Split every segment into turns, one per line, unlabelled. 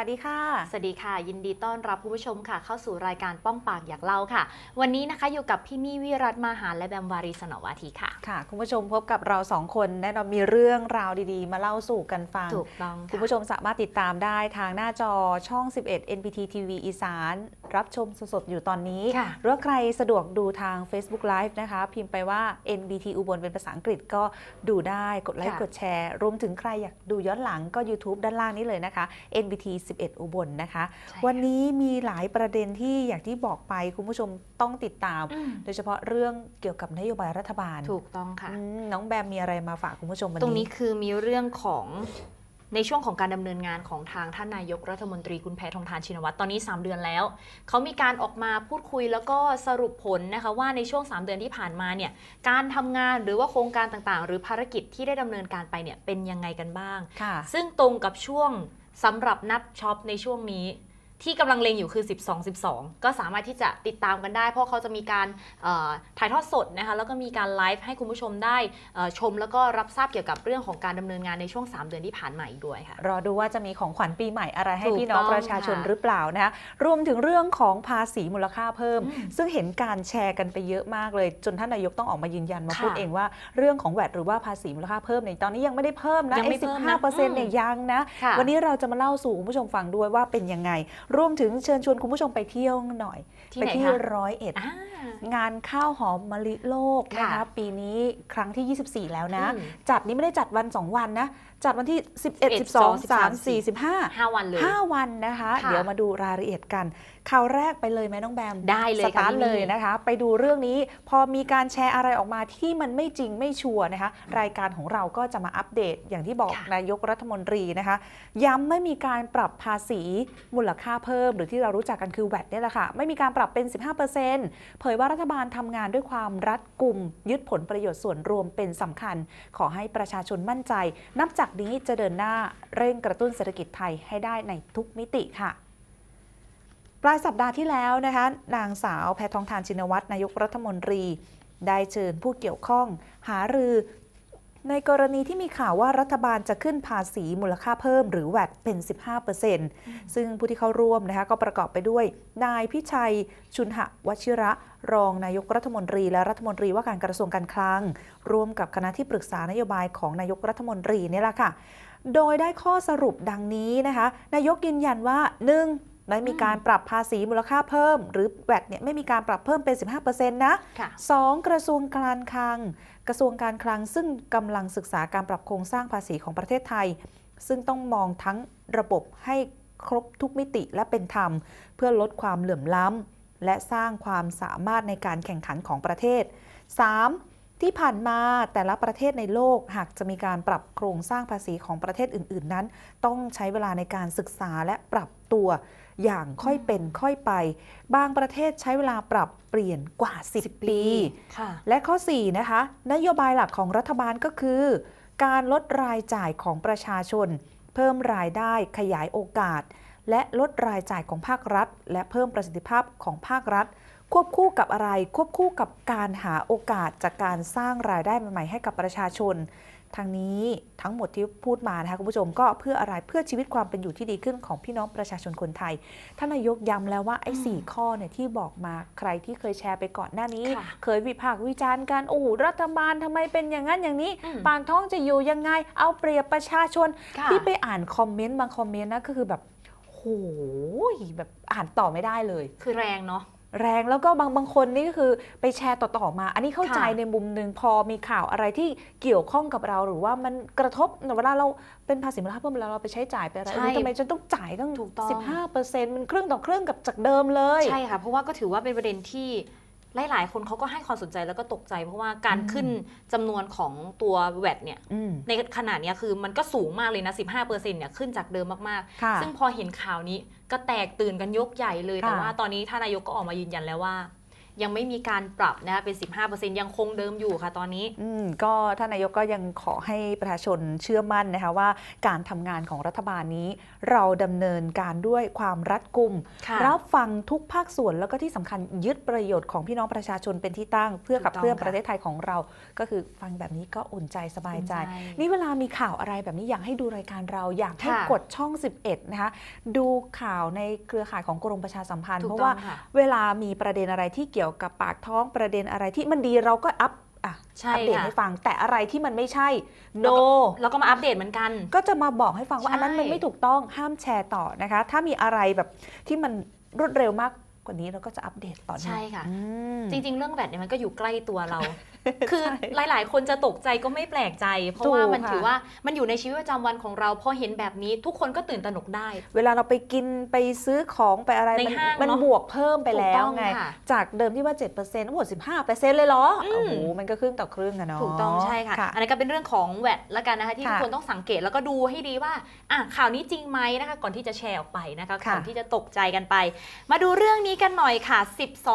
สวัสดีค่ะ
สวัสดีค่ะ ยินดีต้อนรับคุณผู้ชมค่ะ เข้าสู่รายการป้องปากอยากเล่าค่ะ วันนี้นะคะอยู่กับพี่มี่วิรัตมาหารและแบมวารีสนอวาทีค่ะ
ค่ะ คุณผู้ชมพบกับเราสองคนแน่นอนมีเรื่องราวดีๆ มาเล่าสู่กันฟัง
ถูกต้อง
คุณผู้ชมสามารถติดตามได้ทางหน้าจอช่อง 11 NPT TV อีสาน รับชมสดๆอยู่ตอนนี้
ค่ะ
หรือว่าใครสะดวกดูทาง Facebook Live นะคะ พิมพ์ไปว่า NBT อุบลเป็นภาษาอังกฤษก็ดูได้กดไลค์
ค่ะ
กดแชร์ รวมถึงใครอยากดูย้อนหลังก็ YouTube ด้านล่างนี้เลยนะคะ NBT 11 อุบลนะคะ
ใช่
วันนี้มีหลายประเด็นที่อย่างที่บอกไปคุณผู้ชมต้องติดตาม
อืม
โดยเฉพาะเรื่องเกี่ยวกับนโยบายรัฐบาล
ถูกต้องค่ะ
อืมน้องแบมมีอะไรมาฝากคุณผู้ชมวัน
ตรง
นี้
นี้คือมีเรื่องของในช่วงของการดำเนินงานของทางท่านนายกรัฐมนตรีคุณแพทองทานชินวัตรตอนนี้ 3 เดือนแล้ว เขามีการออกมาพูดคุยแล้วก็สรุปผลนะคะว่าในช่วง 3 เดือนที่ผ่านมาเนี่ยการทำงานหรือว่าโครงการต่างๆ หรือภารกิจที่ได้ดำเนินการไปเนี่ยเป็นยังไงกันบ้าง
ค่ะ
ซึ่งตรงกับช่วง สำหรับนับช็อปในช่วงนี้ ที่กำลังเลงอยู่คือ 12 12 ก็สามารถที่จะติดตามกันได้ เพราะเขาจะมีการเอ่อถ่ายทอดสดนะคะแล้วก็มีการไลฟ์ให้คุณผู้ชมได้เอ่อชม แล้วก็รับทราบเกี่ยวกับเรื่องของการดำเนินงานในช่วง 3 เดือนที่ผ่านมาอีกด้วยค่ะ
รอดูว่าจะมีของขวัญปีใหม่อะไรให้
ถูก
พี่น้อง
ต้อง
ประชาชน
ค่ะ
หรือเปล่านะคะรวมถึงเรื่องของภาษีมูลค่าเพิ่ม
อืม
ซึ่งเห็นการแชร์กันไปเยอะมากเลย จนท่านนายกต้องออกมายืนยันมา
ค่ะ
พูดเองว่าเรื่องของแวดหรือว่าภาษีมูลค่าเพิ่มเนี่ยตอนนี้ยังไม่ได้เพิ่มนะ
ยังไม่
ไอ้สิ
เพิ่
บ
ม
ห้า
นะ
เปอร์เซ็นต์
อืม
เนี่ยยังนะ
ค่ะ
วันนี้เราจะมาเล่าสู่คุณผู้ชมฟังด้วยว่าเป็นยังไงรวมถึงเชิญชวนคุณผู้ชมไปเที่ยวหน่อย
ที่
ไป
ไหน
ที่
คะ
ร้อยเอ็ด
อ่า
งานข้าวหอมมะลิโลกนะคะ
ค่ะ
ปีนี้ครั้งที่ 24 แล้วนะ
อืม
จัดนี้ไม่ได้จัดวัน 2 วันนะ จัดวันที่ 11 12 13 4 15
ห้าวันเลย
5 วันนะคะ
ค่ะ
เดี๋ยวมาดูรายละเอียดกันข่าวแรกไปเลยไหมน้องแบม
ได้เลย
ส
ค่ะ
ตาร์ท
พี่
เล
มี่
ยนะคะ ไปดูเรื่องนี้พอมีการแชร์อะไรออกมาที่มันไม่จริงไม่ชัวร์นะคะ รายการของเราก็จะมาอัปเดตอย่างที่บอก
ค่ะ
นายกรัฐมนตรีนะคะ ย้ำไม่มีการปรับภาษีมูลค่าเพิ่ม หรือที่เรารู้จักกันคือแวดเนี่ยแหละค่ะ ไม่มีการปรับเป็น 15%เผยว่ารัฐบาลทำงานด้วยความรัดกุม ยึดผลประโยชน์ส่วนรวมเป็นสำคัญ ขอให้ประชาชนมั่นใจ นับจากนี้จะเดินหน้าเร่งกระตุ้นเศรษฐกิจไทยให้ได้ในทุกมิติค่ะปลายสัปดาห์ที่แล้วนะคะนางสาวแพทองทานชินวัตรนายกรัฐมนตรี ได้เชิญผู้เกี่ยวข้อง หารือ ในกรณีที่มีข่าวว่ารัฐบาลจะขึ้นภาษีมูลค่าเพิ่มหรือแวดเป็น 15%ซึ่งผู้ที่เข้าร่วมนะคะก็ประกอบไปด้วย นายพิชัย ชุนหะวชิระ รองนายกรัฐมนตรีและรัฐมนตรีว่าการกระทรวงการคลัง ร่วมกับคณะที่ปรึกษานโยบายของนายกรัฐมนตรีเนี่ยแหละค่ะ โดยได้ข้อสรุปดังนี้นะคะ นายกยืนยันว่า 1. ไม่มีการปรับภาษีมูลค่าเพิ่ม หรือแวดเนี่ยไม่มีการปรับเพิ่มเป็น 15%นะ
ค่ะ
2. กระทรวงการคลัง กระทรวงการคลังซึ่งกำลังศึกษาการปรับโครงสร้างภาษีของประเทศไทย ซึ่งต้องมองทั้งระบบให้ครบทุกมิติและเป็นธรรม เพื่อลดความเหลื่อมล้ำและสร้างความสามารถในการแข่งขันของประเทศ 3. ที่ผ่านมาแต่ละประเทศในโลกหากจะมีการปรับโครงสร้างภาษีของประเทศอื่น ๆ นั้น ต้องใช้เวลาในการศึกษาและปรับ ตัว อย่างค่อยเป็นค่อยไป บางประเทศใช้เวลาปรับเปลี่ยนกว่า 10 ปี
ค่ะ
และข้อ 4 นะคะ นโยบายหลักของรัฐบาลก็คือ การลดรายจ่ายของประชาชน เพิ่มรายได้ขยายโอกาส และลดรายจ่ายของภาครัฐ และเพิ่มประสิทธิภาพของภาครัฐควบคู่กับอะไรควบคู่กับการหาโอกาสจากการสร้างรายได้ใหม่ๆให้กับประชาชน ทางนี้ทั้งหมดที่พูดมานะคะคุณผู้ชมก็เพื่ออะไรเพื่อชีวิตความเป็นอยู่ที่ดีขึ้นของพี่น้องประชาชนคนไทยท่านนายกย้ำแล้วว่าไอ้สี่ข้อเนี่ยที่บอกมาใครที่เคยแชร์ไปก่อนหน้านี้
ค่ะ
เคยวิพากษ์วิจารณ์กันโอ้โหรัฐบาลทำไมเป็นอย่างนั้นอย่างนี้
อืม
ปากท้องจะอยู่ยังไง เอาเปรียบประชาชน
ค่ะ
ที่ไปอ่านคอมเมนต์บางคอมเมนต์นะก็คือแบบโหยแบบอ่านต่อไม่ได้เลย
คือแรงเนาะ
แรงแล้วก็บางบางคนนี่ก็คือไปแชร์ต่อๆมา อันนี้เข้าใจ
ค่ะ
ในมุมหนึ่งพอมีข่าวอะไรที่เกี่ยวข้องกับเราหรือว่ามันกระทบเวลาเราเป็นภาษีมูลค่าเพิ่มเวลาเราไปใช้จ่ายไปอะไร
ใช่
อุ๊ยทำไมฉันต้องจ่ายตั้ง
ถูกต้อง
15%มันครึ่งต่อครึ่งกับจากเดิมเลย
ใช่ค่ะ เพราะว่าก็ถือว่าเป็นประเด็นที่ หลาย ๆ คนเขาก็ให้ความสนใจแล้วก็ตกใจ เพราะว่าการ
อืม
ขึ้นจำนวนของตัวแวดเนี่ย
อืม
ในขนาดเนี้ยคือมันก็สูงมากเลยนะ 15%เนี่ยขึ้นจากเดิมมาก
ค่ะ
ๆซึ่งพอเห็นข่าวนี้ก็แตกตื่นกันยกใหญ่เลย
ค่ะ
แต่ว่าตอนนี้ท่านนายกก็ออกมายืนยันแล้วว่า ยังไม่มีการปรับนะคะเป็น 15%ยังคงเดิมอยู่ค่ะตอนนี้
อืมก็ท่านนายกก็ยังขอให้ประชาชนเชื่อมั่นนะคะว่าการทำงานของรัฐบาลนี้ เราดำเนินการด้วยความรัดกุม
ค่ะ
รับฟังทุกภาคส่วนแล้วก็ที่สำคัญยึดประโยชน์ของพี่น้องประชาชนเป็นที่ตั้ง เพื่อขับเคลื่อน
ถูก
ป
ต้องค่ะ
ระเทศไทยของเรา ก็คือฟังแบบนี้ก็อุ่นใจสบายใจ
อุ่นใจ
นี่เวลามีข่าวอะไรแบบนี้อยากให้ดูรายการเราอยากให้
ค่ะ
กดช่อง 11 นะคะดูข่าวในเครือข่ายของกรมประชาสัมพันธ์
ถูก
เพราะ
ต้อ
ว่า
งค่ะ
เวลามีประเด็นอะไรที่เกี่ยวกับปากท้องประเด็นอะไรที่มันดีเราก็อัพอะ
ใช่
อัปเดต
ค่ะ
ให้ฟังแต่อะไรที่มันไม่ใช่
แล้ว
no
ก็แล้วก็มาอัปเดตเหมือนกัน
ก็จะมาบอกให้ฟังว่า
ใช่
อันนั้นมันไม่ถูกต้องห้ามแชร์ต่อนะคะ ถ้ามีอะไรแบบที่มันรวดเร็วมากกว่านี้เราก็จะอัปเดตต่อเนื่อง
ใช่ค่ะ
อืม
จริง ๆ เรื่องแบตเนี่ยมันก็อยู่ใกล้ตัวเรา คือ
ใช่
หลาย ๆ คนจะตกใจก็ไม่แปลกใจ เพราะว่า
ถูก
มัน
ค่ะ
ถือว่ามันอยู่ในชีวิตประจำวันของเราพอเห็นแบบนี้ทุกคนก็ตื่นตระหนกได้
เวลาเราไปกินไปซื้อของไปอะไร
ใน
มัน
ห้าง
มัน
เนอะ
บวกเพิ่มไปแล้
ถูกต้
ว
อง
ไง
ค่ะ
จากเดิมที่ว่า7%ทั้งหมด15%เลยเหรอ
อืม
โอ้โหมันก็ครึ่งต่อครึ่งอะเนาะ
ถูกต้องใช่ค่ะ อันนั้นก็เป็นเรื่องของแวดละกันนะคะที่ทุก
ค่ะ
คนต้องสังเกตแล้วก็ดูให้ดีว่าอะข่าวนี้จริงไหมนะคะ ก่อนที่จะแชร์ออกไปนะคะ
ค่ะ
ก่อนที่จะตกใจกันไป มาดูเรื่องนี้กันหน่อยค่ะ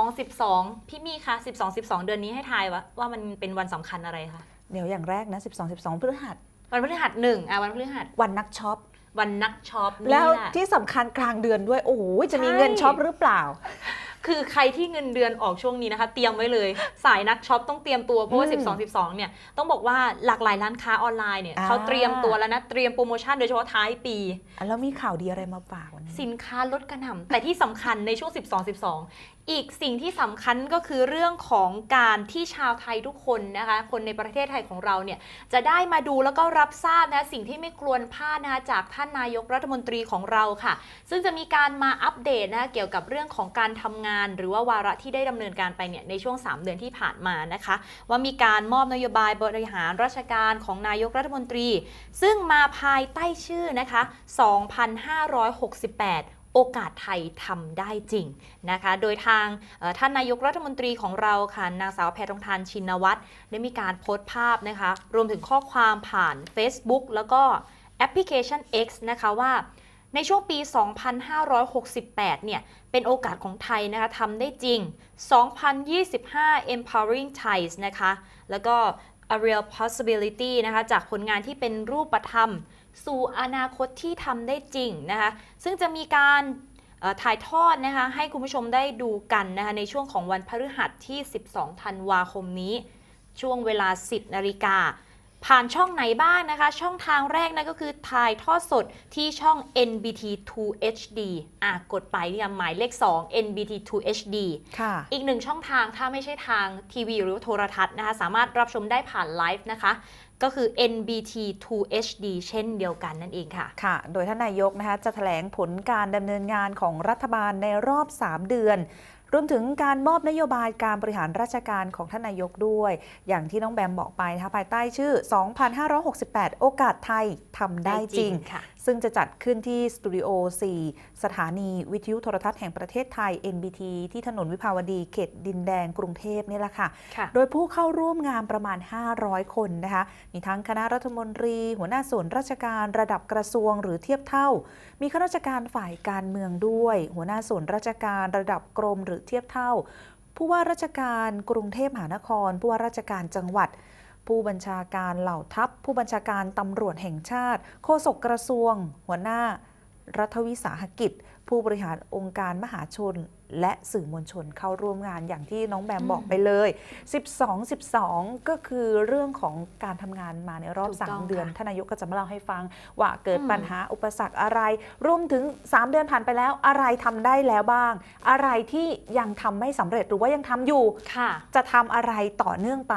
12 12 พี่มี่คะ12 12 เดือนนี้ให้ทายว่าว่ามันเป็นวันสำคัญอะไรคะ
เดี๋ยวอย่างแรกนะ 12 12พฤหัส
วันพฤหัสหนึ่งอะวันพฤหัส
วันนักช็อป
วันนักช็อปนี่
แล้ว
หะ
ที่สำคัญกลางเดือนด้วย โอ้โหจะมี
ใช่
เงินช็อปหรือเปล่า
คือใครที่เงินเดือนออกช่วงนี้นะคะ เตรียมไว้เลย สายนักช็อปต้องเตรียมตัวเพราะว่า
อืม
12 12 เนี่ย ต้องบอกว่าหลากหลายร้านค้าออนไลน์เนี่ย
อ่า
เขาเตรียมตัวแล้วนะ เตรียมโปรโมชั่นโดยเฉพาะท้ายปี
อะแล้วมีข่าวดีอะไรมาฝากวันนี้
สินค้าลดกระหน่ำแต่ที่สำคัญในช่วง 12 12 อีกสิ่งที่สำคัญก็คือเรื่องของการที่ชาวไทยทุกคนนะคะคนในประเทศไทยของเราเนี่ยจะได้มาดูแล้วก็รับทราบนะสิ่งที่ไม่ควรพลาดนะคะจากท่านนายกรัฐมนตรีของเราค่ะ ซึ่งจะมีการมาอัปเดตนะะเกี่ยวกับเรื่องของการทำงาน หรือว่าวาระที่ได้ดำเนินการไปเนี่ยในช่วง 3 เดือนที่ผ่านมานะคะ ว่ามีการมอบนโยบายบริหารราชการของนายกรัฐมนตรี ซึ่งมาภายใต้ชื่อนะคะ 2,568 โอกาสไทยทำได้จริงนะคะ โดยทางท่านนายกรัฐมนตรีของเราค่ะนางสาวแพทองทานชินวัตรได้มีการโพสต์ภาพนะคะ รวมถึงข้อความผ่าน Facebook แล้วก็แอปพลิเคชัน X นะคะว่าในช่วงปี 2568 เนี่ย เป็นโอกาสของไทยนะคะทำได้จริง 2025 empowering Thais นะคะ แล้วก็ a real possibility นะคะ จากผลงานที่เป็นรูปธรรม สู่อนาคตที่ทำได้จริงนะคะซึ่งจะมีการถ่ายทอดนะคะให้คุณผู้ชมได้ดูกันนะคะในช่วงของวันพฤหัสที่ 12 ธันวาคมนี้ ช่วงเวลา 10 นาฬิกา ผ่านช่องไหนบ้างนะคะ ช่องทางแรกนั่นก็คือถ่ายทอดสดที่ช่อง NBT 2 HD อะกดไปเนี่ยหมายเลข 2 NBT 2 HD
ค่ะ
อีกหนึ่งช่องทางถ้าไม่ใช่ทางทีวีหรือโทรทัศน์นะคะ สามารถรับชมได้ผ่านไลฟ์นะคะก็คือ NBT 2 HD เช่นเดียวกันนั่นเองค่ะ
ค่ะ โดยท่านนายกนะคะจะแถลงผลการดำเนินงานของรัฐบาลในรอบ 3 เดือน รวมถึงการมอบนโยบายการบริหารราชการของท่านนายกด้วย อย่างที่น้องแบมบอกไปนะคะภายใต้ชื่อ 2,568 โอกาสไทยทำได้จริง
ค่ะ
ซึ่งจะจัดขึ้นที่สตูดิโอ 4 สถานีวิทยุโทรทัศน์แห่งประเทศไทย NBT ที่ถนนวิภาวดีเขตดินแดงกรุงเทพนี่แหละค่ะ
ค่ะ
โดยผู้เข้าร่วมงานประมาณ 500 คนนะคะ มีทั้งคณะรัฐมนตรี หัวหน้าส่วนราชการระดับกระทรวงหรือเทียบเท่า มีข้าราชการฝ่ายการเมืองด้วย หัวหน้าส่วนราชการระดับกรมหรือเทียบเท่าผู้ว่าราชการกรุงเทพมหานคร ผู้ว่าราชการจังหวัด ผู้บัญชาการเหล่าทัพ ผู้บัญชาการตำรวจแห่งชาติ โฆษกกระทรวง หัวหน้า รัฐวิสาหกิจ ผู้บริหารองค์การมหาชน และสื่อมวลชนเข้าร่วมงานอย่างที่น้องแบม
อืม
บอกไปเลย 12 12 ก็คือเรื่องของการทำงานมาในรอบ
ถูกต้อง
3เดือน
ค่ะ
ท่านนายกก็จะมาเล่าให้ฟัง ว่าเกิด
อืม
ปัญหาอุปสรรคอะไร รวมถึง 3 เดือนผ่านไปแล้ว อะไรทำได้แล้วบ้าง อะไรที่ยังทำไม่สำเร็จหรือว่ายังทำอยู่
ค่ะ
จะทำอะไรต่อเนื่องไป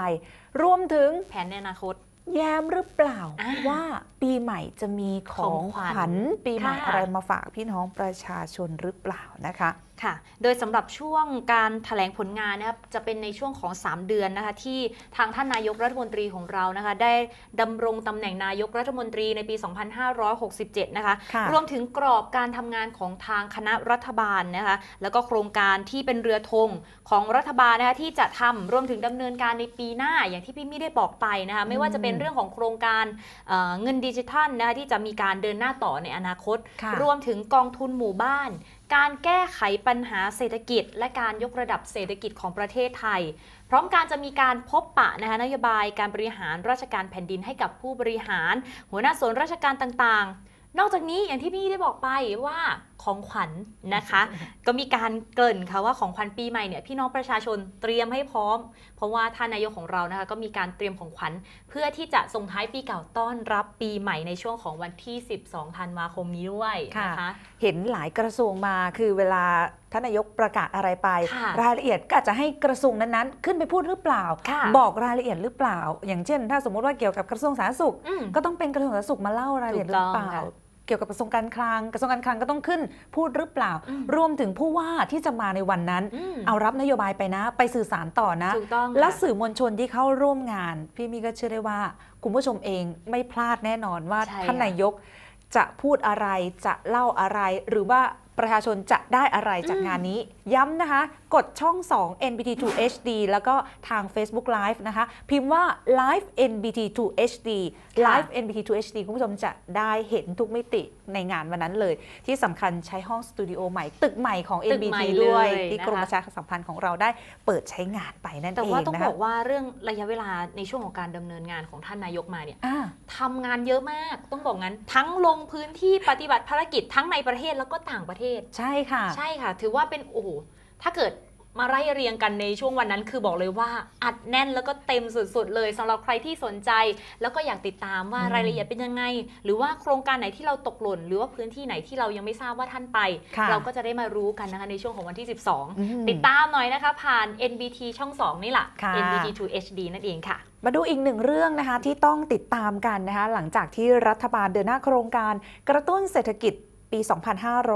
รวมถึง
แผนในอนาคต
แย้มหรือเปล่า
อ่า
ว่าปีใหม่จะมีของ
ของ
ข
ขวัญ
วัญปีใหม่
ค่ะ
อะไรมาฝากพี่น้องประชาชนหรือเปล่านะคะ
ค่ะ โดยสำหรับช่วงการถแถลงผลงานนะครับจะเป็นในช่วงของ 3 เดือนนะคะที่ทางท่านนายกรัฐมนตรีของเรานะคะได้ดำรงตำแหน่งนายกรัฐมนตรีในปี 2567 นะคะ
ค่ะ
รวมถึงกรอบการทำงานของทางคณะรัฐบาลนะคะแล้วก็โครงการที่เป็นเรือธงของรัฐบาลนะคะที่จะทำรวมถึงดำเนินการในปีหน้าอย่างที่พี่มี่ได้บอกไปนะคะไม่ว่าจะเป็นเรื่องของโครงการเอ่อเงินเดิจิทัลนะคะที่จะมีการเดินหน้าต่อในอนาคต
ค่ะ
รวมถึงกองทุนหมู่บ้าน การแก้ไขปัญหาเศรษฐกิจ และการยกระดับเศรษฐกิจของประเทศไทย พร้อมการจะมีการพบปะนะคะนโยบายการบริหารราชการแผ่นดินให้กับผู้บริหาร หัวหน้าส่วนราชการต่างๆ นอกจากนี้อย่างที่พี่ได้บอกไปว่า ของขวัญนะคะ ก็มีการเกริ่นค่ะว่าของขวัญปีใหม่เนี่ยพี่น้องประชาชนเตรียมให้พร้อม เพราะว่าท่านนายกของเรานะคะก็มีการเตรียมของขวัญเพื่อที่จะส่งท้ายปีเก่าต้อนรับปีใหม่ในช่วงของวันที่ 12 ธันวาคมนี้ด้วยนะคะ
เห็นหลายกระทรวงมาคือเวลาท่านนายกประกาศอะไรไป
ค่ะ
รายละเอียดก็อาจจะให้กระทรวงนั้นๆ ขึ้นไปพูดหรือเปล่า
ค่ะ
บอกรายละเอียดหรือเปล่า อย่างเช่น ถ้าสมมุติว่าเกี่ยวกับกระทรวงสาธารณสุข
อืม
ก็ต้องเป็นกระทรวงสาธารณสุขมาเล่ารายละเอียดหรือเปล่า
ถูกต้องค่ะ
เกี่ยวกับกระทรวงการคลัง กระทรวงการคลังก็ต้องขึ้นพูดหรือเปล่า
อืม
รวมถึงผู้ว่าที่จะมาในวันนั้น
อืม
เอารับนโยบายไปนะ ไปสื่อสารต่อนะ
ถูกต้อง
และ
ค่ะ
สื่อมวลชนที่เข้าร่วมงาน พี่มีก็เชื่อได้ว่าคุณผู้ชมเองไม่พลาดแน่นอนว่า
ใช่
ท่าน
ค่ะ
นายกจะพูดอะไรจะเล่าอะไรหรือว่าประชาชนจะได้อะไรจากงานนี้ ย้ำนะคะกดช่อง 2 NBT2 HD แล้วก็ทาง Facebook Live นะคะ พิมพ์ว่า Live NBT2 HD Live NBT2 HD คุณผู้ชมจะได้เห็นทุกมิติในงานวันนั้นเลย ที่สำคัญใช้ห้องสตูดิโอใหม่ ตึกใหม่ของ
ตึก
NBT
ใหม่
ด้วย
เลย
ที่
นะคะ
กรมประชาสัมพันธ์ของเราได้เปิดใช้งานไปนั่น
แต่
เอง
ว่าต้อง
นะ
บ
คะ
อกว่าเรื่องระยะเวลาในช่วงของการดำเนินงานของท่านนายกมาเนี่ย
อ่า
ทำงานเยอะมากต้องบอกงั้น ทั้งลงพื้นที่ปฏิบัติภารกิจทั้งในประเทศแล้วก็ต่างประเทศ
ใช่ค่ะ
ใช่ค่ะ ถือว่าเป็นโอ้โห ถ้าเกิดมาไล่เรียงกันในช่วงวันนั้น คือบอกเลยว่าอัดแน่นแล้วก็เต็มสุดๆ เลยสำหรับใครที่สนใจ แล้วก็อยากติดตามว่า
อืม
รายละเอียดเป็นยังไง หรือว่าโครงการไหนที่เราตกหล่น หรือว่าพื้นที่ไหนที่เรายังไม่ทราบว่าท่านไป
ค่ะ
เราก็จะได้มารู้กันนะคะในช่วงของวันที่
อืม
12 ติดตามหน่อยนะคะผ่าน NBT ช่อง 2 นี่แหละ
ค่ะ
NBT 2 HD นั่นเองค่ะ
มาดูอีกหนึ่งเรื่องนะคะที่ต้องติดตามกันนะคะหลังจากที่รัฐบาลเดินหน้าโครงการกระตุ้นเศรษฐกิจ ปี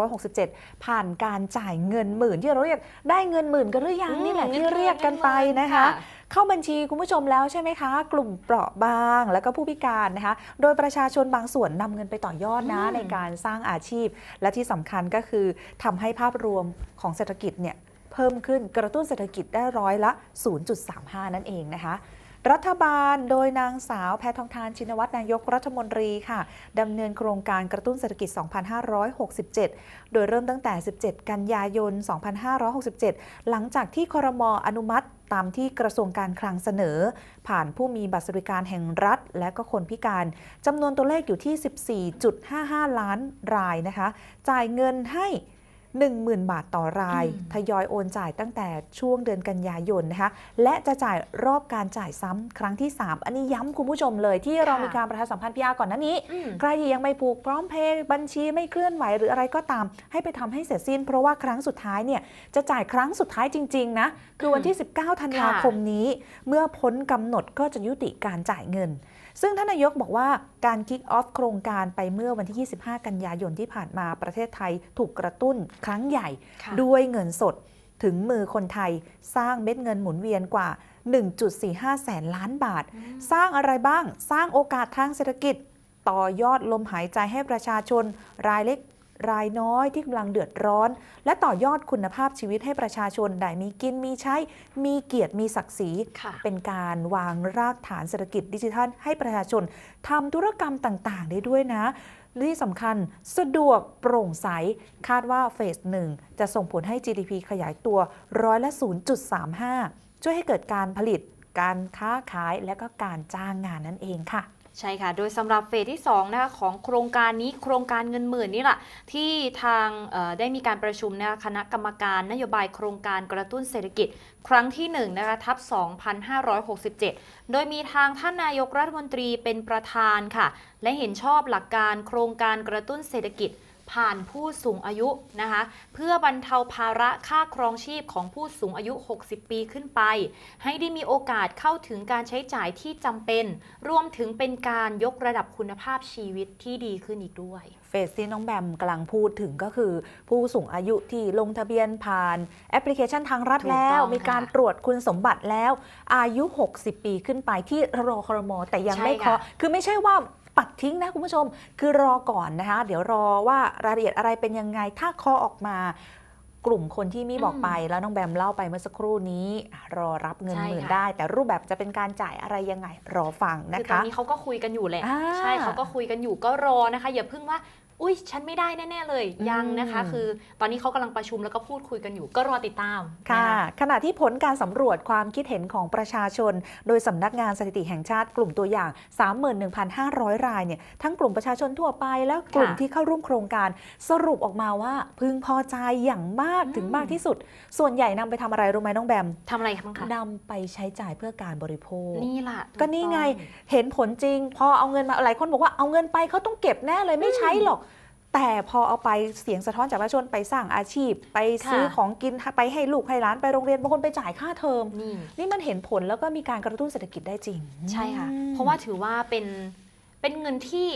2567 ผ่านการจ่ายเงินหมื่น ที่เราเรียกได้เงินหมื่นกันหรือยัง
อืม
นี่แหละ
เงิน
ที่
หมื่น
เรียกกันไป
เงินหมื่น
นะคะ
ค่ะ
เข้าบัญชีคุณผู้ชมแล้วใช่ไหมคะ กลุ่มเปราะบาง แล้วก็ผู้พิการนะคะ โดยประชาชนบางส่วนนำเงินไปต่อยอดนะ
อืม
ในการสร้างอาชีพ และที่สำคัญก็คือทำให้ภาพรวมของเศรษฐกิจเนี่ยเพิ่มขึ้นกระตุ้นเศรษฐกิจได้ร้อยละ 0.35 นั่นเองนะคะ รัฐบาลโดยนางสาวแพทองทานชินวัตรนายกรัฐมนตรีค่ะดำเนินโครงการกระตุ้นเศรษฐกิจ 2567 โดยเริ่มตั้งแต่ 17 กันยายน 2567 หลังจากที่ครมอนุมัติตามที่กระทรวงการคลังเสนอ ผ่านผู้มีบัตรสวัสดิการแห่งรัฐ และก็คนพิการจำนวนตัวเลขอยู่ที่ 14.55 ล้านรายนะคะ จ่ายเงินให้ 10,000 บาทต่อราย
อืม
ทยอยโอนจ่ายตั้งแต่ช่วงเดือนกันยายนนะคะ และจะจ่ายรอบการจ่ายซ้ำครั้งที่ 3 อันนี้ย้ำคุณผู้ชมเลยที่เรา
ค่ะ
มีการประชาสัมพันธ์พีอาก่อนหน้านี้
อืม
ใครที่ยังไม่ผูกพร้อมเพย์บัญชีไม่เคลื่อนไหวหรืออะไรก็ตาม ให้ไปทำให้เสร็จสิ้น เพราะว่าครั้งสุดท้ายเนี่ยจะจ่ายครั้งสุดท้ายจริงๆนะคือวันที่ 19 ธันวาคมนี้ เมื่อพ้นกำหนดก็จะยุติการจ่ายเงิน ซึ่งท่านนายกบอกว่าการคิกออฟโครงการไปเมื่อวันที่ 25 กันยายนที่ผ่านมาประเทศไทยถูกกระตุ้นครั้งใหญ่
ค่ะ
ด้วยเงินสดถึงมือคนไทยสร้างเม็ดเงินหมุนเวียนกว่า 1.45 แสนล้านบาท สร้างอะไรบ้าง สร้างโอกาสทางเศรษฐกิจ ต่อยอดลมหายใจให้ประชาชน รายเล็ก รายน้อยที่กำลังเดือดร้อน และต่อยอดคุณภาพชีวิตให้ประชาชนได้มีกินมีใช้ มีเกียรติมีศักดิ์ศรี
ค่ะ
เป็นการวางรากฐานเศรษฐกิจดิจิทัล ให้ประชาชนทำธุรกรรมต่างๆ ได้ด้วยนะและที่สำคัญสะดวกโปร่งใส คาดว่าเฟสหนึ่งจะส่งผลให้ GDP ขยายตัวร้อยละ 0.35 ช่วยให้เกิดการผลิต การค้าขายและก็การจ้างงานนั่นเองค่ะ
ใช่ค่ะ โดยสำหรับเฟสที่2นะคะของโครงการนี้โครงการเงินหมื่นนี่แหละที่ทางได้มีการประชุมนะคะคณะกรรมการนโยบายโครงการกระตุ้นเศรษฐกิจ ครั้งที่1นะคะทับ 2567 โดยมีทางท่านนายกรัฐมนตรีเป็นประธานค่ะ และเห็นชอบหลักการโครงการกระตุ้นเศรษฐกิจ ผ่านผู้สูงอายุนะคะ เพื่อบรรเทาภาระค่าครองชีพของผู้สูงอายุ 60 ปีขึ้นไป ให้ได้มีโอกาสเข้าถึงการใช้จ่ายที่จำเป็น รวมถึงเป็นการยกระดับคุณภาพชีวิตที่ดีขึ้นอีกด้วย
เฟสที่น้องแบมกำลังพูดถึงก็คือ ผู้สูงอายุที่ลงทะเบียนผ่านแอปพลิเคชันทางรัฐ
ถูก
แล้ว
ต้อง
มีการ
ค่ะ
ตรวจคุณสมบัติแล้ว อายุ 60 ปีขึ้นไปที่รอครมแต่ยัง
ใช่
ไม่เคาะ
ค่ะ
คือไม่ใช่ว่า ปัดทิ้งนะคุณผู้ชม คือรอก่อนนะคะ เดี๋ยวรอว่ารายละเอียดอะไรเป็นยังไง ถ้าเคาะออกมากลุ่มคนที่มี่บอก
อืม
ไปแล้วน้องแบมเล่าไปเมื่อสักครู่นี้ รอรับเงิน
ใช่
หมื่น
ค่ะ
ได้ แต่รูปแบบจะเป็นการจ่ายอะไรยังไง รอฟังนะ
คือตอน
คะ
นี้เขาก็คุยกันอยู่แหละ
อ่า
ใช่เขาก็คุยกันอยู่ก็รอนะคะ อย่าเพิ่งว่า อุ้ยฉันไม่ได้แน่ ๆ เลย
อืม
ยังนะคะ คือตอนนี้เขากำลังประชุมแล้วก็พูดคุยกันอยู่ ก็รอติดตาม
ค่ะ
น
ขณะที่ผลการสำรวจความคิดเห็นของประชาชน โดยสำนักงานสถิติแห่งชาติกลุ่มตัวอย่าง 31,500 รายเนี่ยทั้งกลุ่มประชาชนทั่วไปและกลุ่ม
ค่ะ
ที่เข้าร่วมโครงการสรุปออกมาว่าพึงพอใจอย่างมาก
อืม
ถึงมากที่สุด ส่วนใหญ่นำไปทำอะไรรู้ไหมน้องแบม
ทำอะไรบ้างคะ
นำไปใช้จ่ายเพื่อการบริโภค
นี่ล่ะ
ก็นี่ไง
ถูต้อง
เห็นผลจริง พอเอาเงินมาหลายคนบอกว่าเอาเงินไปเขาต้องเก็บแน่เลยไม่ใช้หรอก แต่พอเอาไปเสียงสะท้อนจากประชาชนไปสร้างอาชีพ ไปซื้อ
ค่ะ
ของกินไปให้ลูกให้ร้านไปโรงเรียนบางคนไปจ่ายค่าเทอม
นี่
นี่มันเห็นผลแล้วก็มีการกระตุ้นเศรษฐกิจได้จริง
ใช่ค่ะ
อืม
เพราะว่าถือว่าเป็นเป็นเงินที่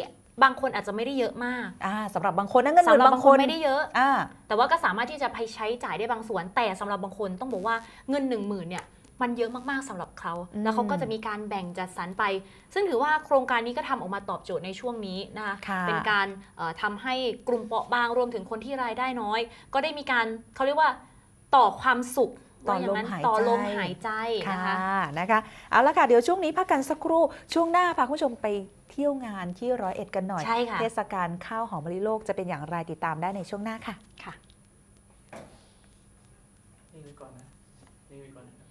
บางคนอาจจะไม่ได้เยอะมาก
อ่าสำหรับบางคนนะเงินห
สำ
มื่
ห
น
รับบา
บางง
ค
คนน
ไม่ได้เยอะ
อ่า
แต่ว่าก็สามารถที่จะไปใช้จ่ายได้บางส่วน แต่สำหรับบางคนต้องบอกว่าเงินหนึ่งหมื่นเนี่ย มันเยอะมากๆสำหรับเขา
อืม
แล้วเขาก็จะมีการแบ่งจัดสรรไป ซึ่งถือว่าโครงการนี้ก็ทำออกมาตอบโจทย์ในช่วงนี้นะคะ
ค่ะ
เป็นการเอ่อทำให้กลุ่มเปราะบางรวมถึงคนที่รายได้น้อย ก็ได้มีการเขาเรียกว่าต่อความสุข
ต่อ
ว่าย่างนั้น
ลมหาย
ต่อลม
ใจ
หายใจ
ค่ะ
นะคะ
นะคะเอาละค่ะ เดี๋ยวช่วงนี้พักกันสักครู่ ช่วงหน้าพาคุณผู้ชมไปเที่ยวงานที่ร้อยเอ็ดกันหน่อย
ใช่ค่ะ
เทศกาลข้าวหอมมะลิโลกจะเป็นอย่างไรติดตามได้ในช่วงหน้าค่ะ
ค่ะ
นี่ไว้ก่อนนะนี่ไว้ก่อนนะครั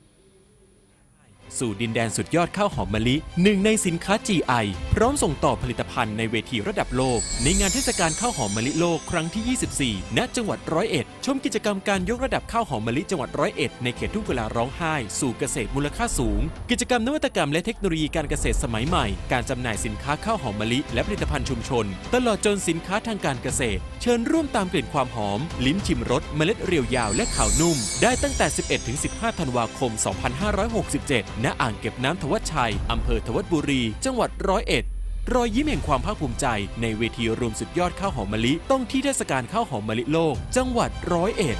บ
สู่ดินแดนสุดยอดข้าวหอมมะลิหนึ่งในสินค้า GI พร้อมส่งต่อผลิตภัณฑ์ในเวทีระดับโลก ในงานเทศกาลข้าวหอมมะลิโลกครั้งที่ 24 ณ จังหวัดร้อยเอ็ด ชมกิจกรรมการยกระดับข้าวหอมมะลิจังหวัดร้อยเอ็ดในเขตทุ่งกุลาร้องไห้ สู่เกษตรมูลค่าสูง กิจกรรมนวัตกรรมและเทคโนโลยีการเกษตรสมัยใหม่ การจำหน่ายสินค้าข้าวหอมมะลิและผลิตภัณฑ์ชุมชน ตลอดจนสินค้าทางการเกษตร เชิญร่วมตามกลิ่นความหอม ลิ้มชิมรสเมล็ดเรียวยาวและขาวนุ่ม ได้ตั้งแต่ 11-15 ธันวาคม 2567ณอ่างเก็บน้ำทวัชชัย อำเภอทวัดบุรี จังหวัดร้อยเอ็ด รอยยิ้มแห่งความภาคภูมิใจ ในเวทีรวมสุดยอดข้าวหอมมะลิ ต้องที่เทศกาลข้าวหอมมะลิโลก จังหวัดร้อยเอ็ด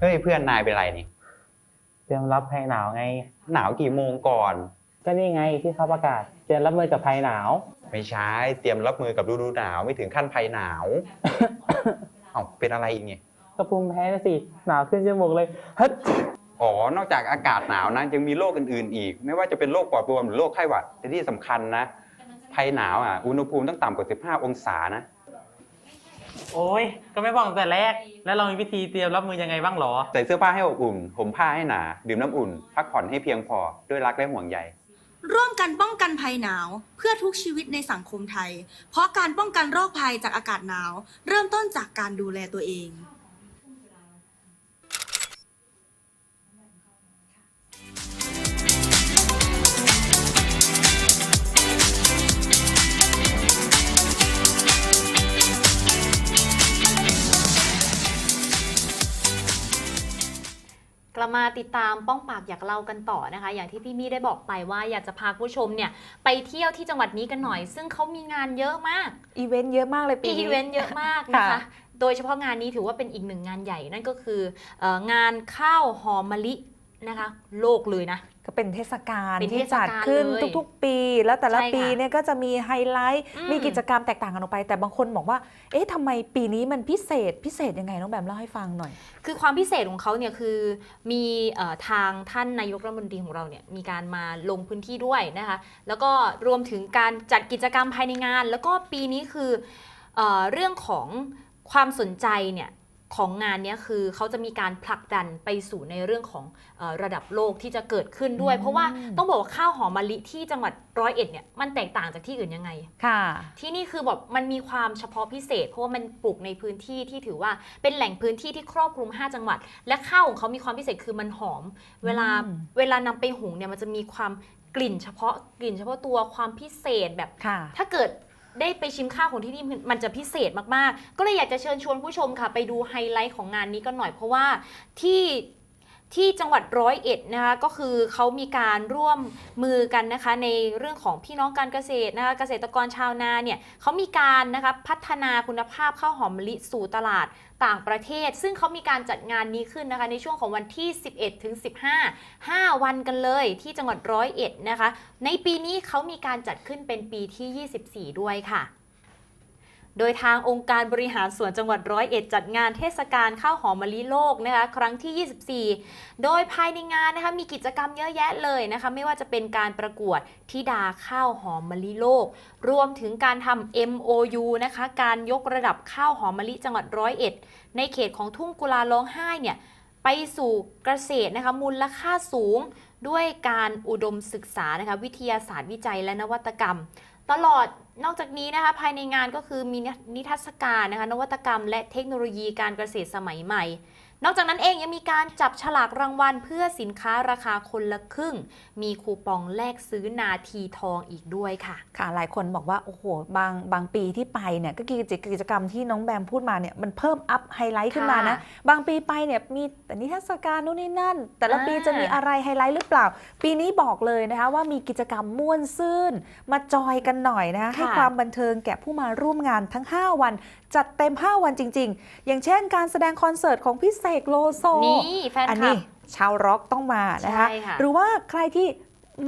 เฮ้ยเพื่อนนายเป็นไรนี่
เตรียมรับภัยหนาวไง
หนาวกี่โมงก่อน
ก็นี่ไงที่เขาประกาศเตรียมรับมือกับภัยหนาว
ไม่ใช่เตรียมรับมือกับฤดูหนาวไม่ถึงขั้นภัยหนาวเอ้าเป็นอะไรอีกเนี่ย
ก็ภูมิแพ้นะสิหนาวขึ้นจมูกเลยฮึด
อ๋อนอกจากอากาศหนาวนะยังมีโรคอื่นๆอีก ไม่ว่าจะเป็นโรคปอดบวมหรือโรคไข้หวัดแต่ที่สำคัญนะภัยหนาวอะอุณหภูมิต้องต่ำกว่า 15 องศานะ
โอ้ยก็ไม่บอกแต่แรก แล้วเรามีวิธีเตรียมรับมือยังไงบ้างหรอ
ใส่เสื้อผ้าให้อบอุ่นห่มผ้าให้หนา ดื่มน้ำอุ่น พักผ่อนให้เพียงพอ ด้วยรักและห่วงใย
ร่วมกันป้องกันภัยหนาว เพื่อทุกชีวิตในสังคมไทย เพราะการป้องกันโรคภัยจากอากาศหนาว เริ่มต้นจากการดูแลตัวเอง
กลับมาติดตามป้องปากอยากเล่ากันต่อนะคะ อย่างที่พี่มี่ได้บอกไปว่าอยากจะพาผู้ชมเนี่ยไปเที่ยวที่จังหวัดนี้กันหน่อย ซึ่งเขามีงานเยอะมาก
อีเวนต์เยอะมากเลยปี
อี
นี้
เวนต์เยอะมากนะคะ
ค่ะ
โดยเฉพาะงานนี้ถือว่าเป็นอีกหนึ่งงานใหญ่นั่นก็คือเอ่องานข้าวหอมมะลิ นะคะ โลกเลยนะ
ก็เป็นเทศกาล
เป็น
ที่
เทศ
จัด
กาล
ขึ้น
เลย
ทุกๆ ปี แล้วแต่ละ
ใช่ค่ะ
ปีเนี่ยก็จะมีไฮไลท์
อืม
มีกิจกรรมแตกต่างกันออกไป แต่บางคนบอกว่า เอ๊ะทำไมปีนี้มันพิเศษพิเศษยังไงน้องแบมเล่าให้ฟังหน่อย
คือความพิเศษของเขาเนี่ยคือมีเอ่อทางท่านนายกรัฐมนตรีของเราเนี่ยมีการมาลงพื้นที่ด้วยนะคะ แล้วก็รวมถึงการจัดกิจกรรมภายในงาน แล้วก็ปีนี้คือเออเรื่องของความสนใจเนี่ย ของงานเนี้ยคือเขาจะมีการผลักดันไปสู่ในเรื่องของเออระดับโลกที่จะเกิดขึ้นด้วย
อืม
เพราะว่าต้องบอกว่าข้าวหอมมะลิที่จังหวัดร้อยเอ็ดเนี่ยมันแตกต่างจากที่อื่นยังไง
ค่ะ
ที่นี่คือแบบมันมีความเฉพาะพิเศษ เพราะว่ามันปลูกในพื้นที่ที่ถือว่าเป็นแหล่งพื้นที่ที่ครอบคลุม 5 จังหวัด และข้าวของเขามีความพิเศษคือมันหอม เวลา
อืม
เวลานำไปหุงเนี่ยมันจะมีความกลิ่นเฉพาะกลิ่นเฉพาะตัวความพิเศษแบบ
ค่ะ
ถ้าเกิด ได้ไปชิมข้าวของที่นี่มันจะพิเศษมากๆ ก็เลยอยากจะเชิญชวนผู้ชมค่ะ ไปดูไฮไลท์ของงานนี้กันหน่อยเพราะว่าที่ ที่จังหวัดร้อยเอ็ดนะคะก็คือเขามีการร่วมมือกันนะคะในเรื่องของพี่น้องการเกษตรนะคะเกษตรกรชาวนาเนี่ยเขามีการนะคะพัฒนาคุณภาพข้าวหอมมะลิสู่ตลาดต่างประเทศ ซึ่งเขามีการจัดงานนี้ขึ้นนะคะในช่วงของวันที่ 11ถึง15 5 วันกันเลยที่จังหวัดร้อยเอ็ดนะคะในปีนี้เขามีการจัดขึ้นเป็นปีที่ 24 ด้วยค่ะ โดยทางองค์การบริหารส่วนจังหวัดร้อยเอ็ดจัดงานเทศกาลข้าวหอมมะลิโลกนะคะครั้งที่ 24 โดยภายในงานนะคะมีกิจกรรมเยอะแยะเลยนะคะไม่ว่าจะเป็นการประกวดทิดาข้าวหอมมะลิโลก รวมถึงการทำ MOU นะคะการยกระดับข้าวหอมมะลิจังหวัดร้อยเอ็ดในเขตของทุ่งกุลาร้องไห้เนี่ยไปสู่เกษตรนะคะมูลค่าสูงด้วยการอุดมศึกษานะคะวิทยาศาสตร์วิจัยและนวัตกรรม ตลอดนอกจากนี้นะคะภายในงานก็คือมีนิทรรศการนะคะนวัตกรรม และเทคโนโลยีการเกษตรสมัยใหม่ นอกจากนั้นเองยังมีการจับฉลากรางวัลเพื่อสินค้าราคาคนละครึ่ง มีคูปองแลกซื้อนาทีทองอีกด้วยค่ะ
ค่ะหลายคนบอกว่า โอ้โห บางบางปีที่ไปเนี่ยก็กิจกิจกรรมที่น้องแบมพูดมาเนี่ยมันเพิ่มอัพไฮไลท์ขึ้นมานะ บางปีไปเนี่ยมีแต่นิทรรศการนู่นนี่นั่น แต่ละปี
อ่า
จะมีอะไรไฮไลท์หรือเปล่า ปีนี้บอกเลยนะคะว่ามีกิจกรรมม่วนซื่น มาจอยกันหน่อยนะคะให้ความบันเทิงแก่ผู้มาร่วมงานทั้ง 5 วัน จัดเต็ม 5 วันจริง ๆ อย่างเช่นการแสดงคอนเสิร์ตของพี่เสกโลโซ
นี่แฟน
อัน
คลั
นี้
บ
ชาวร็อกต้องมานะคะ
ใช่ค่ะ
หรือว่าใครที่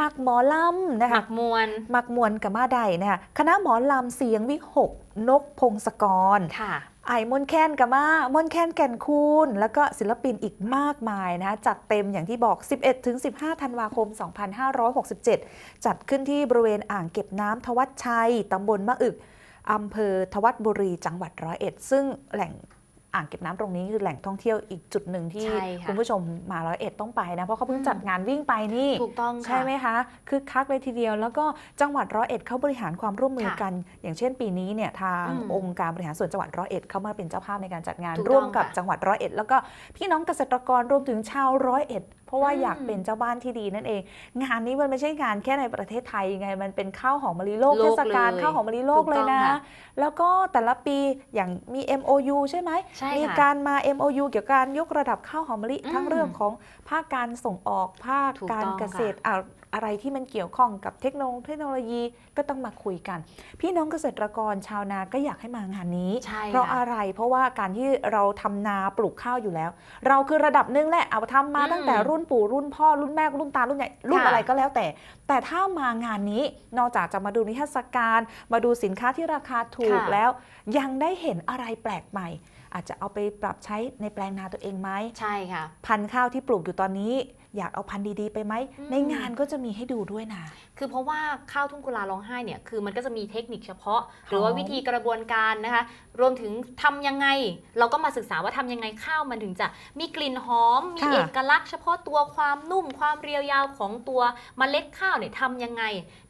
มักหมอลำนะ
หมั
คะ
กมวล
มักมวลกับมาใดนะคะคณะหมอลำเสียงวิหกนกพงศกร
ค่ะ
ไอ้มนต์แคนกับมามนต์แคนแก่นคูณ แล้วก็ศิลปินอีกมากมายนะคะจัดเต็มอย่างที่บอก 11-15 ธันวาคม 2567 จัดขึ้นที่บริเวณอ่างเก็บน้ำทวัดชัยตำบลมะอึก อำเภอทวัดบุรีจังหวัดร้อยเอ็ด ซึ่งแหล่งอ่างเก็บน้ำตรงนี้คือแหล่งท่องเที่ยวอีกจุดหนึ่งที่
ใช่ค่ะ
คุณผู้ชมมาร้อยเอ็ดต้องไปนะ เพราะเขาเพิ่งจัดงานวิ่งไปนี่
ถูกต้องค่ะ
ใช่ไหมคะคือคักเลยทีเดียว แล้วก็จังหวัดร้อยเอ็ดเขาบริหารความร่วมมือ
ค่ะ
กัน อย่างเช่นปีนี้เนี่ยทาง
อืม
องค์การบริหารส่วนจังหวัดร้อยเอ็ดเขามาเป็นเจ้าภาพในการจัดงาน
ถูกต้อง
ร่วมกับ
ค่ะ
จังหวัดร้อยเอ็ดแล้วก็พี่น้องเกษตรกรรวมถึงชาวร้อยเอ็ด เพราะว่า
อืม
อยากเป็นเจ้าบ้านที่ดีนั่นเอง งานนี้มันไม่ใช่งานแค่ในประเทศไทยไง มันเป็นข้าวหอมมะลิโลก
โล
เท
ก
ศกาล
เลย
ข้าวหอมมะลิโลก
ถูก
เลย
ต้อง
นะ
ค่ะ
แล้วก็แต่ละปีอย่างมี MOU ใช่ไหม
ใช่
มี
ค่ะ
การมา MOU เกี่ยวกับการยกระดับข้าวหอมมะลิ
อืม
ทั้งเรื่องของภาคการส่งออกภาค
ถูก
การ
ต้อง
เกษตรอะอะไรที่มันเกี่ยวข้องกับเทคโนโลยีเทคโนโลยีก็ต้องมาคุยกัน พี่น้องเกษตรกรชาวนาก็อยากให้มางานนี้
ใช่
เพราะ
ค่ะ
อะไรเพราะว่าการที่เราทำนาปลูกข้าวอยู่แล้ว เราคือระดับหนึงแหละเอาทำมา
อืม
ตั้งแต่รุ่นปู่รุ่นพ่อรุ่นแม่รุ่นตารุ่นใหญ่รุ่น
ค่ะ
อะไรก็แล้วแต่ แต่ถ้ามางานนี้นอกจากจะมาดูนิทรรศการ มาดูสินค้าที่ราคาถูก
ค่ะ
แล้ว ยังได้เห็นอะไรแปลกใหม่ อาจจะเอาไปปรับใช้ในแปลงนาตัวเองไหม
ใช่ค่ะ
พันธุ์ข้าวที่ปลูกอยู่ตอนนี้ อยากเอาพันธุ์ดีๆไปไหม
อืม
ในงานก็จะมีให้ดูด้วยนะ
คือเพราะว่าข้าวทุ่งกุลาร้องไห้เนี่ยคือมันก็จะมีเทคนิคเฉพาะ หรือว่าวิธีกระบวนการนะคะ รวมถึงทำยังไง เราก็มาศึกษาว่าทำยังไงข้าวมันถึงจะมีกลิ่นหอม มี
ค่ะ
เอกลักษณ์เฉพาะตัวความนุ่มความเรียวยาวของตัวเมล็ดข้าวเนี่ยทำยังไง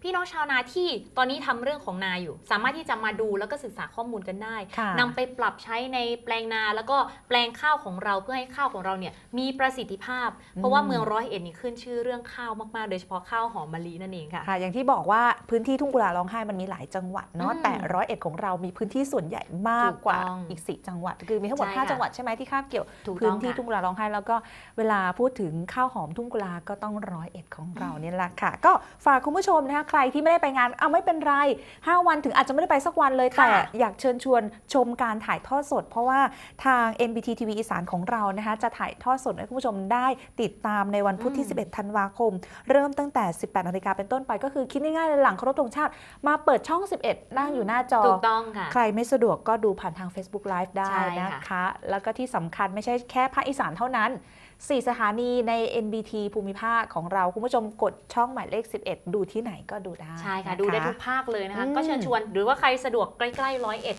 พี่น้องชาวนาที่ตอนนี้ทำเรื่องของนาอยู่ สามารถที่จะมาดูแล้วก็ศึกษาข้อมูลกันได้
ค่ะ
นำไปปรับใช้ในแปลงนาแล้วก็แปลงข้าวของเราเพื่อให้ข้าวของเราเนี่ยมีประสิทธิภาพ เพราะว่าเมืองร้อยเอ็ดนี่ขึ้นชื่อเรื่องข้าวมากๆ โดยเฉพาะข้าวหอมมะลินั่นเองค่ะ
ค่ะ อย่างที่บอกว่าพื้นที่ทุ่งกุลาร้องไห้มันมีหลายจังหวัดเนาะ
อืม
แต่ร้อยเอ็ดของเรามีพื้นที่ส่วนใหญ่มากกว่า
ถูกต้อง
อีกสี่จังหวัด คือมีทั้งหมด
ใช่
ห้า
ค่ะ
จังหวัดใช่ไหมที่คาบเกี่ยว
ถูก
พื้
ต้
น
อง
ที่
ค่ะ
ทุ่งกุลาร้องไห้แล้วก็เวลาพูดถึงข้าวหอมทุ่งกุลาก็ต้องร้อยเอ็ดของเราเนี่ยแหละค่ะ ก็ฝากคุณผู้ชมนะคะใครที่ไม่ได้ไปงานเอาไม่เป็นไร 5 วันถึงอาจจะไม่ได้ไปสักวันเลย
ค่ะ
แต่อยากเชิญชวนชมการถ่ายทอดสด เพราะว่าทาง NBT TV อีสานของเรานะคะจะถ่ายทอดสดให้คุณผู้ชมได้ติดตามในวันพุธที่ 11 ธันวาคม เริ่มตั้งแต่ 18นาฬิกาเป็นต้นไปก็คือคิดง่ายๆเลยหลังเคารพธงชาติ มาเปิดช่อง 11 นั่งอยู่หน้าจอ
ถูกต้องค่ะ
ใครไม่สะดวกก็ดูผ่านทาง Facebook Live ได้
ใช่ค่ะ
นะคะ แล้วก็ที่สำคัญไม่ใช่แค่ภาคอีสานเท่านั้น 4 สถานีใน NBT ภูมิภาคของเรา คุณผู้ชมกดช่องหมายเลข 11 ดูที่ไหนก็ดูได้
ใช่ค่ะ
น
ดูได้ทุกภาคเลยนะคะ
อืม
ก็เชิญชวนหรือว่าใครสะดวกใกล้ๆร้อยเอ็ด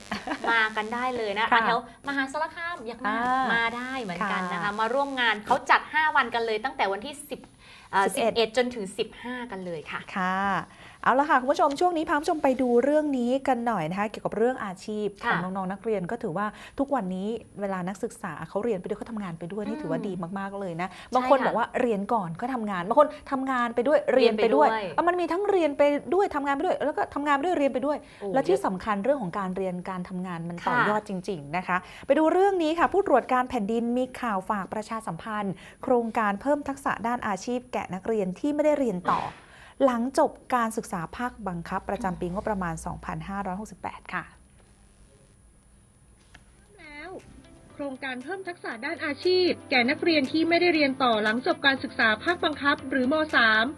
มากันได้เลยนะ
ค่ะ
อะแถวมหาสารคามอยากมา
อ่าม
มาได้เหมือนกันนะคะ
ค่ะ
มาร่วมงานเขาจัด 5 วันกันเลย ตั้งแต่วันที่ 10เอ่อ
11
11 จนถึง 15 กันเลยค่ะ
ค่ะ เอาละค่ะคุณผู้ชมช่วงนี้พาคุณผู้ชมไปดูเรื่องนี้กันหน่อยนะคะเกี่ยวกับเรื่องอาชีพข
ค่ะ
องน้องๆนักเรียนก็ถือว่าทุกวันนี้เวลานักศึกษาเขาเรียนไปด้วยเขาทำงานไปด้วยนี่ถือว่าดีมากๆเลยนะบางคน
ใช่ค่ะ
บอกว่าเรียนก่อนก็ทำงานบางคนทำงานไปด้วยเรียนไปด้วย
เรียนไปด้วย
เอามันมีทั้งเรียนไปด้วยทำงานไปด้วย แล้วก็ทำงานไปด้วยเรียนไปด้วย
โอ้
และที่
เยอะ
สำคัญเรื่องของการเรียนการทำงานมันต่อ
ค่ะ
ยอดจริง ๆนะคะ ไปดูเรื่องนี้ค่ะ ผู้ตรวจการแผ่นดินมีข่าวฝากประชาสัมพันธ์ โครงการเพิ่มทักษะด้านอาชีพ แก่นักเรียนที่ไม่ได้เรียนต่อ หลังจบการศึกษาภาคบังคับ ประจำปีงบประมาณ 2568 ค่ะ
แล้วโครงการเพิ่มทักษะด้านอาชีพ แก่นักเรียนที่ไม่ได้เรียนต่อหลังจบการศึกษาภาคบังคับ หรือม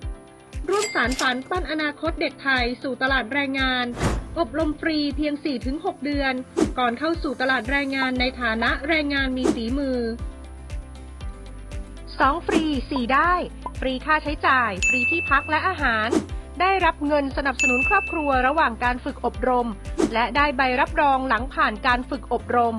.3 ร่วมสารฝันปั้นอนาคตเด็กไทย สู่ตลาดแรงงาน อบรมฟรีเพียง 4-6 เดือน ก่อนเข้าสู่ตลาดแรงงานในฐานะแรงงานมีฝีมือ 2 ฟรี 4 ได้ ฟรีค่าใช้จ่าย ฟรีที่พักและอาหาร ได้รับเงินสนับสนุนครอบครัวระหว่างการฝึกอบรม และได้ใบรับรองหลังผ่านการฝึกอบรม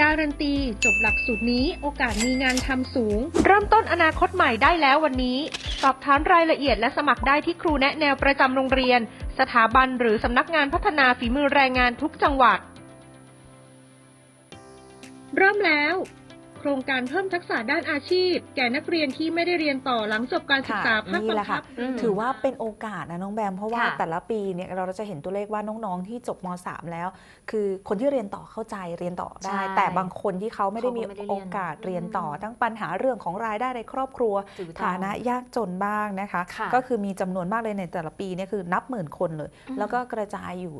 การันตีจบหลักสูตรนี้โอกาสมีงานทำสูง เริ่มต้นอนาคตใหม่ได้แล้ววันนี้ สอบถามรายละเอียดและสมัครได้ที่ครูแนะแนวประจำโรงเรียน สถาบันหรือสำนักงานพัฒนาฝีมือแรงงานทุกจังหวัด เริ่มแล้ว โครงการเพิ่มทักษะด้านอาชีพ แก่นักเรียนที่ไม่ได้เรียนต่อหลังจบการศึกษา
ค่ะ
ภาค
นี่
บั
แห
ง
ละ
คั
ค่ะ
บ
อืม
ถือว่าเป็นโอกาสนะน้องแบม เพราะว่า
ค่ะ
แต่ละปีเนี่ยเราจะเห็นตัวเลขว่าน้องๆที่จบม .3 แล้ว คือคนที่เรียนต่อเข้าใจเรียนต่อได้
ใช่
แต่บางคนที่เขาไม่ได้มี
เขาก็ไม่ได้เรียน
โอกาสเรียนต่อ
อืม
ทั้งปัญหาเรื่องของรายได้ในครอบครัว
ถูกต้อง
ฐานะยากจนบ้างนะคะ
ค่ะ
ก็คือมีจำนวนมากเลยในแต่ละปีเนี่ยคือนับหมื่นคนเลย
อืม
แล้วก็กระจายอยู่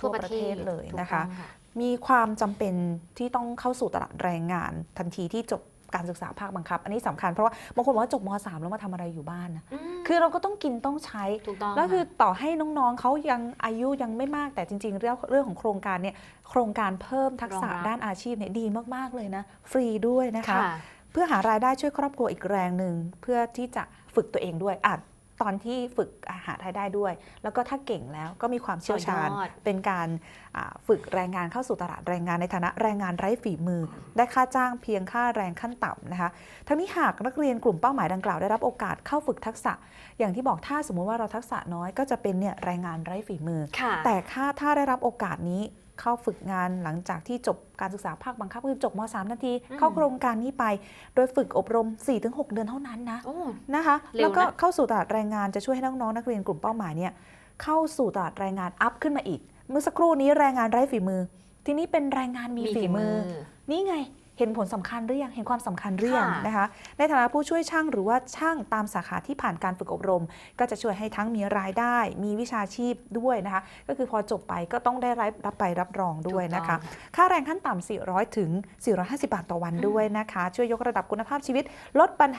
ทั่วประเทศเลยนะคะ
ถูกต้อง
มีความจำเป็นที่ต้องเข้าสู่ตลาดแรงงานทันทีที่จบการศึกษาภาคบังคับ อันนี้สำคัญเพราะว่าบางคนบอกว่าจบม .3 แล้วมาทำอะไรอยู่บ้านนะ
ม
คือเราก็ต้องกินต้องใช้
ถูกต้อง
แล้วคือ
ค่ะ
ต่อให้น้องๆเขายังอายุยังไม่มากแต่จริง ๆ เรื่องเรื่องของโครงการเนี่ยโครงการเพิ่มทักษะ
รองรับ
ด้านอาชีพเนี่ยดีมากๆเลยนะ ฟรีด้วยนะคะ
ค่ะ
เพื่อหารายได้ช่วยครอบครัวอีกแรงหนึ่งเพื่อที่จะฝึกตัวเองด้วยอาจ ตอนที่ฝึกอาหารายได้ด้วย แล้วก็ถ้าเก่งแล้วก็มีความเชี่ยวชาญ
ต่อยอด
เป็นการอ่าฝึกแรงงานเข้าสู่ตลาดแรงงานในฐานะแรงงานไร้ฝีมือ ได้ค่าจ้างเพียงค่าแรงขั้นต่ำนะคะ ทั้งนี้หากนักเรียนกลุ่มเป้าหมายดังกล่าวได้รับโอกาสเข้าฝึกทักษะ อย่างที่บอกถ้าสมมุติว่าเราทักษะน้อยก็จะเป็นเนี่ยแรงงานไร้ฝีมือ
ค่ะ
แต่ถ้าถ้าได้รับโอกาสนี้ เข้าฝึกงานหลังจากที่จบการศึกษาภาคบังคับคือจบม .3 นาที
อืม
เข้าโครงการนี้ไป โดยฝึกอบรม 4-6 เดือนเท่านั้นนะ
โอ้
นะคะ
เร็วนะ
แล้วก็เข้าสู่ตลาดแรงงานจะช่วยให้น้องๆนักเรียนกลุ่มเป้าหมายเนี่ยเข้าสู่ตลาดแรงงานอัพขึ้นมาอีก เมื่อสักครู่นี้แรงงานไร้ฝีมือ ทีนี้เป็นแรงงานมีฝีมือ นี่ไง เห็นผลสำคัญหรือยังเห็นความสำคัญหรือยัง
ค่ะ
นะคะ ในฐานะผู้ช่วยช่างหรือว่าช่างตามสาขาที่ผ่านการฝึกอบรม ก็จะช่วยให้ทั้งมีรายได้ มีวิชาชีพด้วยนะคะ ก็คือพอจบไปก็ต้องได้รับรับไปรับรองด้วยนะคะ
ถูกต้อง
ค่าแรงขั้นต่ำ400 ถึง 450 บาทต่อวันด้วยนะคะ ช่วยยกระดับคุณภาพชีวิตลดปัญหา